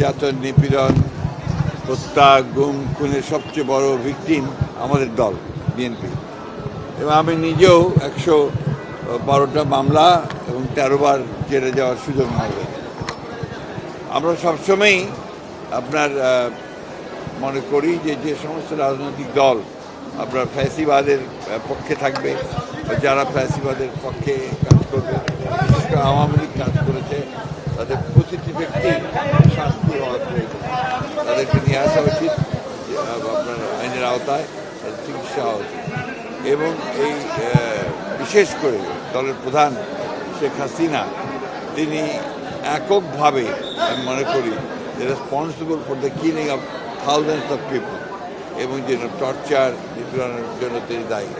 নির্যাতন নিপীড়ন, হত্যা, গুম, খুনের সবচেয়ে বড় ভিকটিম আমাদের দল বিএনপি এবং আমি নিজেও একশো বারোটা মামলা এবং তেরোবার জেলে যাওয়ার সুযোগ হয়েছে আমরা সবসময়ই আপনার মনে করি যে যে সমস্ত রাজনৈতিক দল আপনার ফ্যাসিবাদের পক্ষে থাকবে যারা ফ্যাসিবাদের পক্ষে কাজ করবে আওয়ামী লীগ কাজ করেছে, তাদের প্রতিটি ব্যক্তি শাস্তি হওয়া প্রয়োজন তাদেরকে নিয়ে আসা উচিত। আপনার আইনের আওতায় চিকিৎসা উচিত। এবং এই বিশেষ করে দলের প্রধান শেখ হাসিনা, তিনি এককভাবে আমি মনে করি যে responsible for the killing of thousands of people এবং যে টর্চার নিপীড়নের জন্য তিনি দায়ী।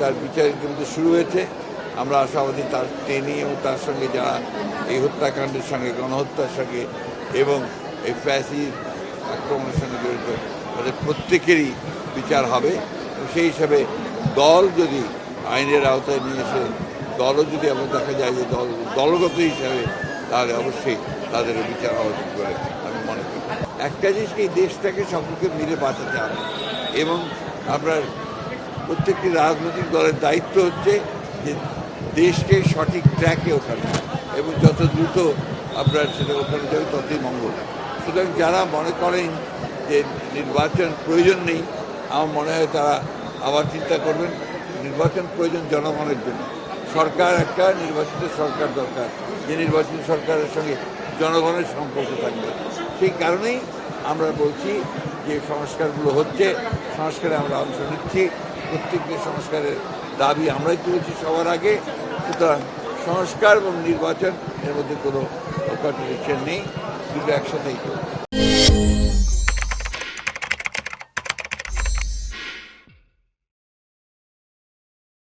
তার বিচার ইতিমধ্যে শুরু হয়েছে। আমরা আশাবাদী তার, তিনি এবং তার সঙ্গে যারা এই হত্যাকাণ্ডের সঙ্গে, গণহত্যার সঙ্গে এবং এই ফ্যাসির আক্রমণের সঙ্গে জড়িত তাদের প্রত্যেকেরই বিচার হবে। সেই হিসাবে দল যদি আইনের আওতায় নিয়ে এসে, দলও যদি এমন দেখা যায় যে দল, দলগত হিসাবে, তাহলে অবশ্যই তাদের বিচার হওয়া উচিত বলে আমি মনে করি। একটা জিনিস এই দেশটাকে সকলকে মিলে বাঁচাতে হবে। এবং আপনার প্রত্যেকটি রাজনৈতিক দলের দায়িত্ব হচ্ছে যে দেশকে সঠিক ট্র্যাকে ওঠানো। এবং যত দ্রুত আপনার সেটা ওঠানো যাবে, ততই মঙ্গল। সুতরাং যারা মনে করেন যে নির্বাচন প্রয়োজন নেই, আমার মনে হয় তারা আবার চিন্তা করবেন, নির্বাচন প্রয়োজন জনগণের জন্য। সরকার একটা, নির্বাচিত সরকার দরকার। যে নির্বাচিত সরকারের সঙ্গে জনগণের সম্পর্ক থাকবে। সেই কারণেই আমরা বলছি যে সংস্কারগুলো হচ্ছে, সংস্কারে আমরা অংশ নিচ্ছি। প্রত্যেকটি সংস্কারের দাবি আমরাই তুলেছি সবার আগে। সুতরাং সংস্কার এবং নির্বাচন এর মধ্যে কোনো কন্ট্রাডিকশন নেই। দুটো একসাথেই চলবে